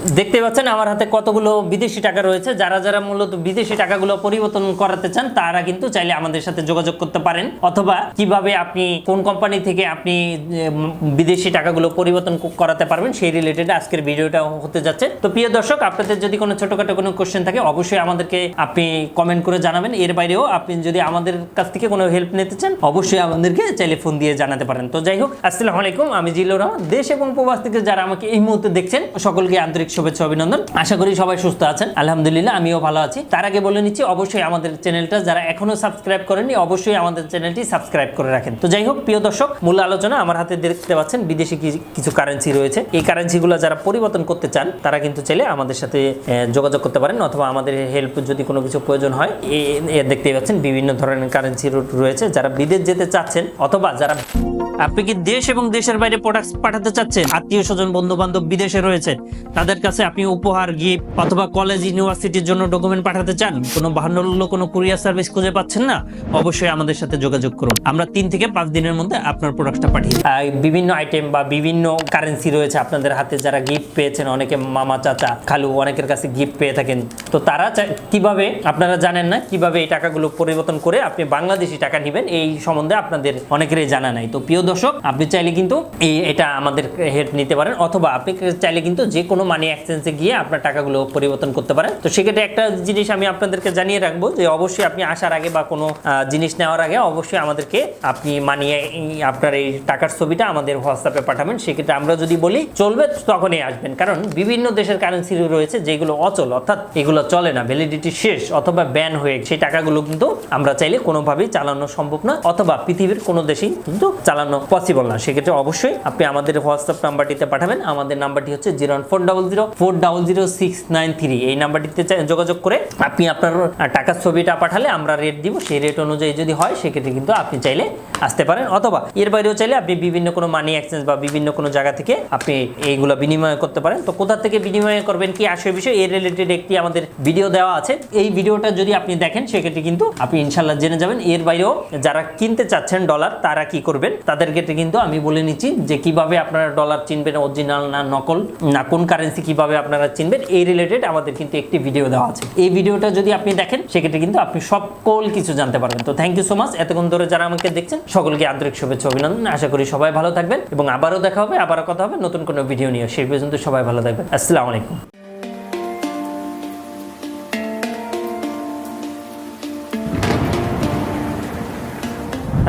দেখতে পাচ্ছেন আমার হাতে কতগুলো বিদেশি টাকা রয়েছে। যারা যারা মূলত বিদেশি টাকাগুলো পরিবর্তন করাতে চান, তারা কিন্তু চাইলে আমাদের সাথে যোগাযোগ করতে পারেন। অথবা কীভাবে আপনি, কোন কোম্পানি থেকে আপনি বিদেশি টাকাগুলো পরিবর্তন করাতে পারবেন, সেই রিলেটেড আজকের ভিডিওটা হতে যাচ্ছে। তো প্রিয় দর্শক, আপনাদের যদি কোনো ছোটখাটো কোনো কোশ্চেন থাকে, অবশ্যই আমাদেরকে আপনি কমেন্ট করে জানাবেন। এর বাইরেও আপনি যদি আমাদের কাছ থেকে কোনো হেল্প নিতে চান, অবশ্যই আমাদেরকে চাইলে ফোন দিয়ে জানাতে পারেন। তো যাই হোক, আসসালামু আলাইকুম, আমি জিল্লুর রহমান। দেশ এবং প্রবাস থেকে যারা আমাকে এই মুহূর্তে দেখছেন, সকলকে আন্তরিক শুভেচ্ছা, অভিনন্দন। আশা করি সবাই সুস্থ আছেন। আলহামদুলিল্লাহ, আমিও ভালো আছি। তার আগে বলে নিচ্ছি, অবশ্যই আমাদের চ্যানেলটা যারা এখনও সাবস্ক্রাইব করেননি, অবশ্যই আমাদের চ্যানেলটি সাবস্ক্রাইব করে রাখেন। তো যাই হোক, প্রিয় দর্শক, মূল আলোচনা আমার হাতে দেখতে পাচ্ছেন, বিদেশি কিছু কারেন্সি রয়েছে। এই কারেন্সিগুলো যারা পরিবর্তন করতে চান, তারা কিন্তু চাইলে আমাদের সাথে যোগাযোগ করতে পারেন, অথবা আমাদের হেল্প যদি কোনো কিছু প্রয়োজন হয়, এ দেখতেই পাচ্ছেন বিভিন্ন ধরনের কারেন্সি রয়েছে। যারা বিদেশ যেতে চাচ্ছেন, অথবা যারা আপনি কি দেশ এবং দেশের বাইরে প্রোডাক্ট পাঠাতে চাচ্ছেন? আত্মীয় স্বজন বন্ধু বান্ধব বিদেশে রয়েছে। তাদের কাছে আপনি উপহার গিফট অথবা কলেজ ইউনিভার্সিটির জন্য ডকুমেন্ট পাঠাতে চান? কোনো বাহান্ন কোনো কুরিয়ার সার্ভিস খুঁজে পাচ্ছেন না? অবশ্যই আমাদের সাথে যোগাযোগ করুন। আমরা তিন থেকে পাঁচ দিনের মধ্যে আপনার প্রোডাক্টটা পাঠিয়ে। বিভিন্ন আইটেম বা বিভিন্ন কারেন্সি রয়েছে আপনাদের হাতে। যারা গিফট পেয়েছেন, অনেকে মামা, চাচা, খালু, অনেকের কাছে গিফট পেয়ে থাকেন। তো তারা কীভাবে, আপনারা জানেন না, কীভাবে এই টাকাগুলো পরিবর্তন করে আপনি বাংলাদেশি টাকা নেবেন? এই সম্বন্ধে আপনাদের অনেকেরই জানা নাই। তো প্রিয় দর্শক, আপনি চাইলে কিন্তু এই এটা আমাদের হেল্প নিতে পারেন, অথবা আপনি চাইলে কিন্তু যে কোনো মানি এক্সচেঞ্জে গিয়ে আপনার টাকাগুলো পরিবর্তন করতে পারেন। তো সেক্ষেত্রে একটা জিনিস আমি আপনাদেরকে জানিয়ে রাখব যে অবশ্যই আপনি আসার আগে বা কোনো জিনিস নেওয়ার আগে অবশ্যই আমাদেরকে আপনি মানিয়ে আপনার এই টাকার ছবিটা আমাদের হোয়াটসঅ্যাপে পাঠাবেন। সেক্ষেত্রে আমরা যদি বলি চলবে, তখনই আসবেন। কারণ বিভিন্ন দেশের কারেন্সি রয়েছে যেগুলো অচল, অর্থাৎ এগুলো চলে না ভ্যালিডিটি শেষ অথবা ব্যান হয়ে সেই টাকাগুলো কিন্তু আমরা চাইলে কোনোভাবেই চালানো সম্ভব না, অথবা পৃথিবীর কোনো দেশেই কিন্তু চালানো পসিবল না। সেক্ষেত্রে অবশ্যই আপনি আমাদের হোয়াটসঅ্যাপ নাম্বারটিতে পাঠাবেন। আমাদের নাম্বারটি হচ্ছে zero four double zero, four double zero six nine three. এই নাম্বারটিতে যোগাযোগ করে আপনি আপনার টাকার ছবিটা পাঠালে আমরা রেট দিব। সেই রেট অনুযায়ী যদি হয়, সেক্ষেত্রে কিন্তু আপনি চাইলে আসতে পারেন। অথবা এর বাইরেও চাইলে আপনি বিভিন্ন কোনো মানি এক্সচেঞ্জ বা বিভিন্ন কোনো জায়গা থেকে আপনি এইগুলো বিনিময় করতে পারেন। তো কোথা থেকে বিনিময় করবেন, কি আসে বিষয়, এর রিলেটেড একটি আমাদের ভিডিও দেওয়া আছে। এই ভিডিওটা যদি আপনি দেখেন, সেক্ষেত্রে কিন্তু আপনি ইনশাল্লাহ জেনে যাবেন। এর বাইরেও যারা কিনতে চাচ্ছেন ডলার তারা কি করবেন? তাদের ক্ষেত্রে কিন্তু আমি বলে নিচ্ছি যে কীভাবে আপনারা ডলার চিনবেন অরিজিনাল না নকল, না কোন কারেন্সি কীভাবে আপনারা চিনবেন, এই রিলেটেড আমাদের কিন্তু একটি ভিডিও দেওয়া আছে। এই ভিডিওটা যদি আপনি দেখেন, সেক্ষেত্রে কিন্তু আপনি সকল কিছু জানতে পারবেন। তো থ্যাংক ইউ সো মাচ এতক্ষণ ধরে যারা আমাকে দেখছেন, সকলকে আন্তরিক শুভেচ্ছা, অভিনন্দন। আশা করি সবাই ভালো থাকবেন এবং আবারও দেখা হবে, আবারও কথা হবে নতুন কোনো ভিডিও নিয়ে। সেই পর্যন্ত সবাই ভালো থাকবেন। আসসালামু আলাইকুম।